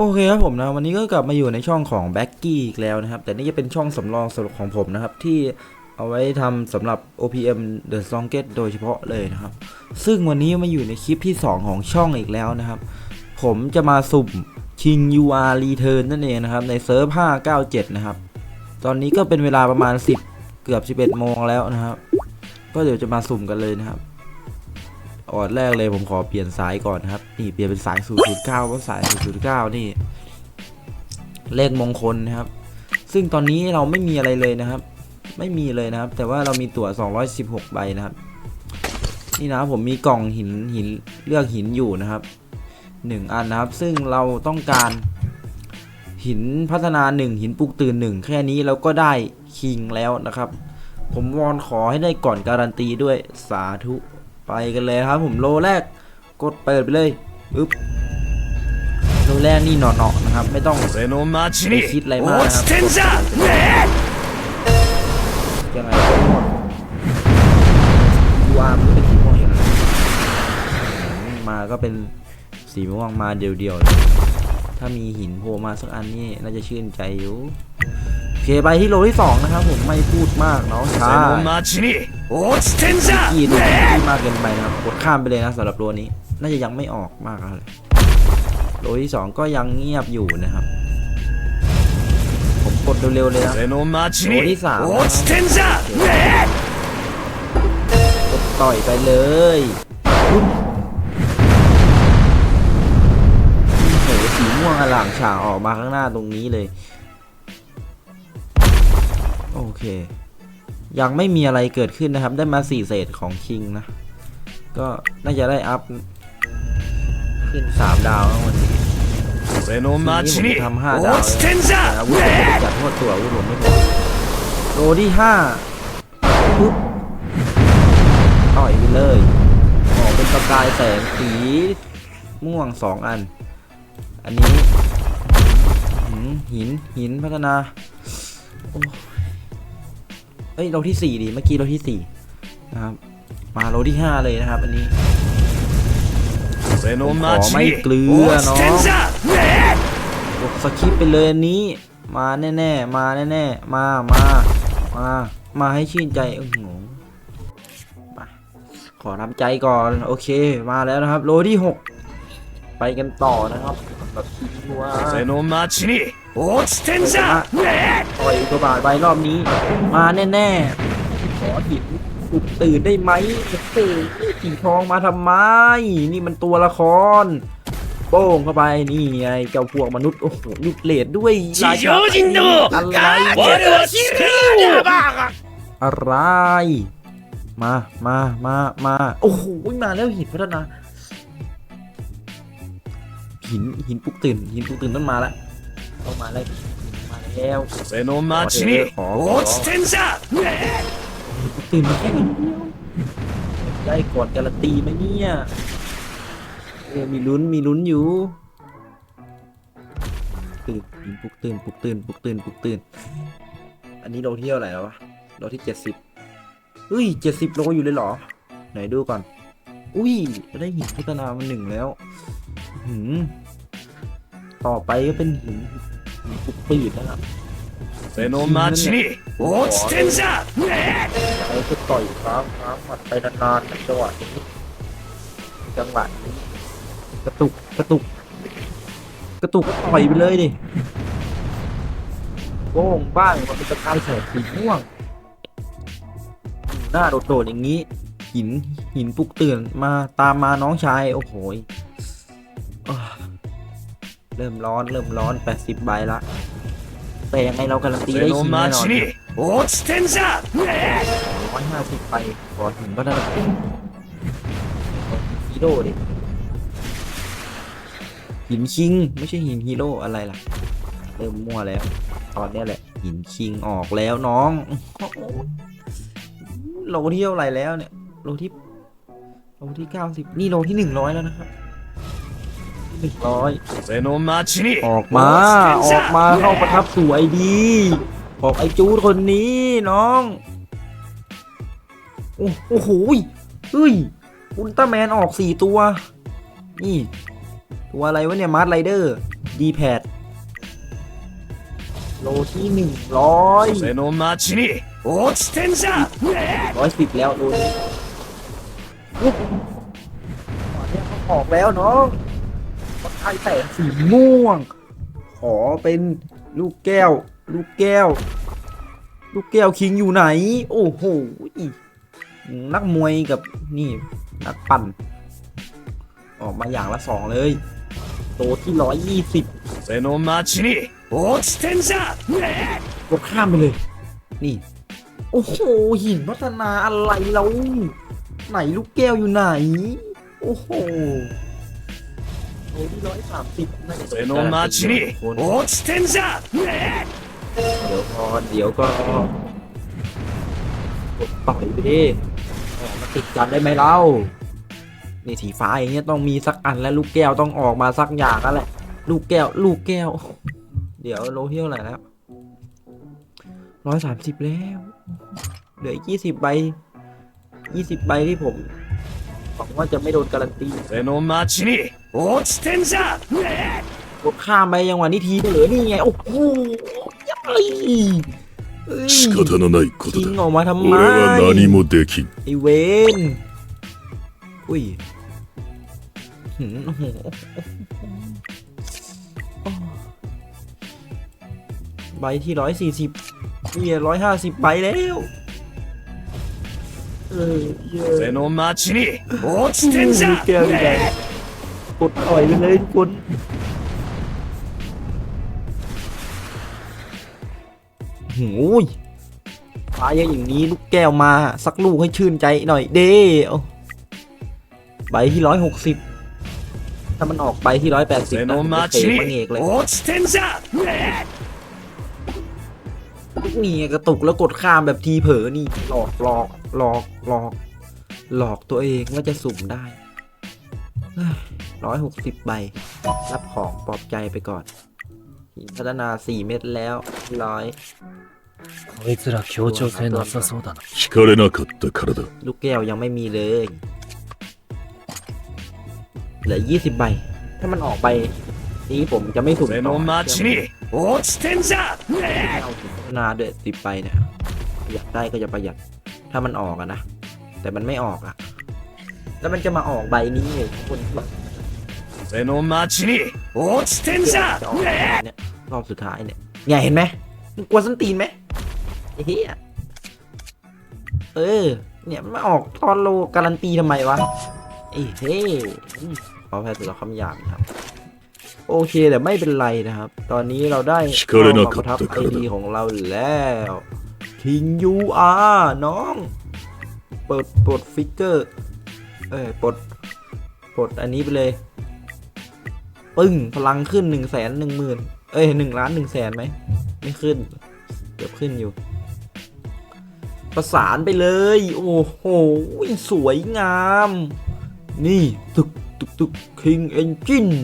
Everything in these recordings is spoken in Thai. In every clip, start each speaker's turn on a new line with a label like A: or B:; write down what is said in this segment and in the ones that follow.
A: โอเคครับผมนะวันนี้ก็กลับมาอยู่ในช่องของแบ็กกี้อีกแล้วนะครับ แต่นี่จะเป็นช่องสำรองสำหรับของผมนะครับ ที่เอาไว้ทำสำหรับ OPM The s o n g e t โดยเฉพาะเลยนะครับ ซึ่งวันนี้มาอยู่ในคลิปที่ 2 ของช่องอีกแล้วนะครับ ผมจะมาสุ่ม King UR Return นั่นเองนะครับ ในเซิร์ฟ 597 นะครับ ตอนนี้ก็เป็นเวลาประมาณ 10 เกือบ 11 โมงแล้วนะครับ ก็เดี๋ยวจะมาสุ่มกันเลยนะครับ ออดแรกเลยผมขอเปลี่ยนสายก่อนครับ นี่เปลี่ยนเป็นสาย009เพราะสาย009นี่ เลขมงคลนะครับ ซึ่งตอนนี้เราไม่มีอะไรเลยนะครับ ไม่มีเลยนะครับ แต่ว่าเรามีตั๋ว216 ใบนะครับ นี่นะผมมีกล่องหินหินเลือกหินอยู่นะครับหนึ่งอันนะครับ ซึ่งเราต้องการหินพัฒนาหนึ่งหินปลุกตื่นหนึ่งแค่นี้เราก็ได้คิงแล้วนะครับ ผมวอนขอให้ได้ก่อนการันตีด้วยสาธุ ไปกันเลยครับผมโลแรกกดเปิดไปเลยอึ๊บโลแรกนี่เนาะเนาะนะครับ ไม่ต้อง
B: ไป
A: คิดอะไรมากนะครับยังไงหมดวามก็เป็นสีม่วงอยู่แล้วมาก็เป็นสีม่วงมาเดียวๆเลยถ้ามีหินโผล่มาสักอันนี่น่าจะชื่นใจอยู่ เคไปที่โลที่สองนะครับผมไม่พูดมากเน้องชา
B: ย
A: กี่ดูที่มากเกินไปนะครับกดข้ามไปเลยนะสำหรับโลนี้ น่าจะยังไม่ออกมากเลยโลที่สองก็ยังเงียบอยู่นะครับ ผมกดเร็วๆเลยนะ
B: โลที่สาม
A: กดต่อยไปเลยโอ้โหสีม่วงอล่างฉ่าออกมาข้างหน้าตรงนี้เลย โอเค ยังไม่มีอะไรเกิดขึ้นนะครับ ได้มาสี่เศษของคิงนะ ก็น่าจะได้อัพ ขึ้นสามดาวแล้ววันนี้
B: 俺の町に
A: ทำห้าดาว
B: 落ちてんじ
A: แต่
B: ゃ
A: อาวุธผม
B: ね
A: ไม่ได้จัดโทษตัวอาวุธผมไม่พอโลที่ห้าปุ๊บต่อยไปเลยออกเป็นประกายแสงสีม่วงสองอัน อันนี้หินหินหินพัฒนาโอ้ เอ้ยโลที่สี่ดีเมื่อกี้โลที่สี่นะครับ มาโลที่ห้าเลยนะครับ อันนี้ขอไม่เกลือ
B: เนาะ
A: กสกิปไปเลยอันนี้ มาแน่ๆมาแน่ๆมามามา มาให้ชื่นใจโอ้โหงขอรับใจก่อน โอเคมาแล้วนะครับ โลที่หกไปกันต่อนะครับแบบว่า
B: เซโนมาชินี่ โอ้สเต
A: นซ่าแน่ต่อยอุกบาตไปรอบนี้ มาแน่ๆ ขอหินสุดตื่นได้ไหมตื่นสีทองมาทำไม นี่มันตัวละคร โป้งเข้าไปนี่ไงเจ้าพวกมนุษย์ โอ้โหยุดเลดด้วย
B: ลายจินโด
A: อะไรอะไร มามามามาโอ้โหมาแล้วหินพัฒนาหินหินปลุกตื่นหินปลุกตื่นต้นมาแล้ว ต้องมาแล้วมาแล้ว
B: 俺の町に落ちてんじゃねえ
A: ปลุกตื่นมาแค่นิดเดียวได้ก่อนการันตีไหมเนี่ยเออมีลุ้น มีลุ้นอยู่ ตื่นหินปลุกตื่นปลุกตื่นปลุกตื่นปลุกตื่น อันนี้โลที่เท่าไหร่แล้ววะโลที่เจ็ดสิบเฮ้ยเจ็ดสิบโลอยู่เลยเหรอ ไหนดูก่อน อุ้ยได้หินพัฒนามาหนึ่งแล้ว หืม ต่อไปก็เป็นหินหินปลุกตื่นนะครับ
B: 俺の町に落ちてんじゃねえ
A: ไอ้ก็ต่อยค้างค้างหมัดไปนานๆในจังหวะนี้จังหวะนี้กระตุกกระตุก กระตุกก็ต่อยไปเลยดิโป้งบ้างมันเป็นตะกายแสงสีม่วง หน้าโดดๆอย่างนี้ หินหินปลุกตื่นมาตามมาน้องชาย โอ้โหยอ้าว เริ่มร้อนเริ่มร้อน 80ใบละ แต่ยังไงเราการันตี
B: 俺
A: ได้
B: の
A: ชิงแน่นอ
B: 町
A: น
B: に落ちてんじゃねえ
A: ร้อยห้าสิบไปก่อนถึงก็ได้ฮีโร่ดิ หินคิง ไม่ใช่หินฮีโร่อะไรล่ะ เริ่มมั่วแล้ว ตอนเนี้ยแหละ หินคิงออกแล้วน้องโลที่เท่าไหร่แล้วเนี่ย โลที่โลที่เก้าสิบนี่โลที่หนึ่งร้อยแล้วนะครับ หนึ่งร้อย
B: 俺の町に
A: ออกมา ออกมาเข้าประทับสวยดี ออกไอจูดคนนี้น้อง โอ้โอ้โหยเฮ้ย อุลตร้าแมนออกสี่ตัว นี่ ตัวอะไรวะเนี่ยมาร์ทไรเดอร์ดีแพดโลที่หนึ่งร้อย
B: 俺の町に落ちてんじゃね
A: ร้อยสิบแล้วโลนี้อุ๊ยตอนนี้เขาออกแล้วเนาะ ายแต่สีม่วง ขอเป็นลูกแก้ว ลูกแก้ว ลูกแก้วคิงอยู่ไหน โอ้โหนักมวยกับนี่นักปั่น ออกมาอย่างละสองเลย โตที่ร้อยยี่สิบ
B: เซโนมาชินิโอสเทนซ่า
A: กดข้ามไปเลย นี่ โอ้โห หินพัฒนาอะไรแล้วไหนลูกแก้วอยู่ไหน โอ้โห เซสน่โนมา
B: ชินี่โอ้ชเทนจ้า
A: เดี๋ยวก่อเดี๋ยวก็ปล่อยไปดิมาติดกันได้ไหมเล่านี่สีฟ้าอย่างเงี้ยต้องมีสักอันและลูกแก้วต้องออกมาสักอย่างนั่นแหละ ลูกแก้ว ลูกแก้ว เดี๋ยวโลเฮียลอะไรแล้วร้อยสามสิบแล้ว เหลือยี่สิบใบยี่สิบใบที่ผมหวังว่าจะไม่โดนการันตี
B: เซโนมาชินี่ 落ちてんじゃね
A: กดข้ามไปยังหวะนี้ทีเหลือนี่ไง โอ้โหยับเลยเอ้ย
C: 仕方のないこと
A: ทิ้ง
C: だ
A: ออกมาทำไม
C: 俺は何もできん
A: ไอเวนอุ้ยหืมโอ้โหใบที่ร้อยสี่สิบนี่ร้อยห้าสิบใบแล้วเออเยอะ
B: 俺の町に落ちてんじゃ
A: แก้วใหญ่
B: ね
A: กดอ่อยไปเลยทุกคนโอ้ยฟ้าเยอะอย่างนี้ลูกแก้วมาสักลูกให้ชื่นใจหน่อยเด้ใบที่ร้อยหกสิบถ้ามันออกไปที่ร้อยแปดสิบนะเตะเอกเลยนี่กระตุกแล้วกดข้ามแบบทีเผลอนี่หลอกหลอกหลอกหลอก หลอกตัวเองว่าจะสุ่มได้ ร้อยหกสิบใบ รับของปลอบใจไปก่อน หินพัฒนาสี่เม็ดแล้วร้อย
D: こいつら協調性なさそうだな。
C: 惹かれなかったからだ
A: ลูกแก้วยังไม่มีเลย เหลือยี่สิบใบ ถ้ามันออกไป นี้ผมจะไม่สุ่ม
B: 俺
A: ต่อ
B: の町に落ちてんじゃね
A: เอาหินพัฒนาด้วยสิบใบเนี่ยอยากได้ก็จะประหยัด ถ้ามันออกอะนะ แต่มันไม่ออกอะแล้วมันจะมาออกใบนี้ไงคน
B: 俺の町に落ちてんじゃ
A: จะออก
B: ね
A: เนี่ยรอบสุดท้ายเนี่ยเนี่ยเห็นไหมมึงกลัวส้นตีนไหมไอ้เหี้ยเออ เนี่ยมันมาออกตอนโลการันตีทำไมวะไอ้เฮ้อืมขอแพ้ตัวคำหยาบนะครับ โอเคแต่ไม่เป็นไรนะครับ ตอนนี้เราได้
C: ชิคาเรนะ
A: ข้อความประทับ
C: ขัดตะ
A: ไอ
C: ขัด
A: ดีของเราแล้วคิงยูอาร์น้อง เปิดปลดฟิกเกอร์ เอ้ยปลดปลดอันนี้ไปเลย ปึ้งพลังขึ้นหนึ่งแสนหนึ่งหมื่นเอ้ยหนึ่งล้านหนึ่งแสนไหมไม่ขึ้นเดี๋ยวขึ้นอยู่ ประสานไปเลย โอ้โห สวยงาม นี่ตึกตึกตึก King Engine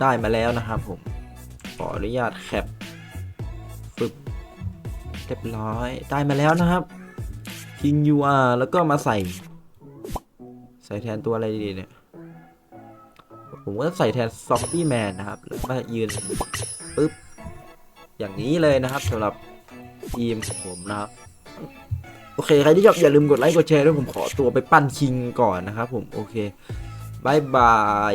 A: ได้มาแล้วนะครับผม ขออนุญาตแคปฝึกเรียบร้อยได้มาแล้วนะครับ King UR แล้วก็มาใส่ ใส่แทนตัวอะไรดีเนี่ย ผมก็ใส่แทนซอมบี้แมนนะครับแล้วมายืนปึ๊บอย่างนี้เลยนะครับสำหรับทีมของผมนะครับ โอเค ใครที่ชอบอย่าลืมกดไลค์กดแชร์ด้วยผมขอตัวไปปั้นคิงก่อนนะครับผม โอเคบายบาย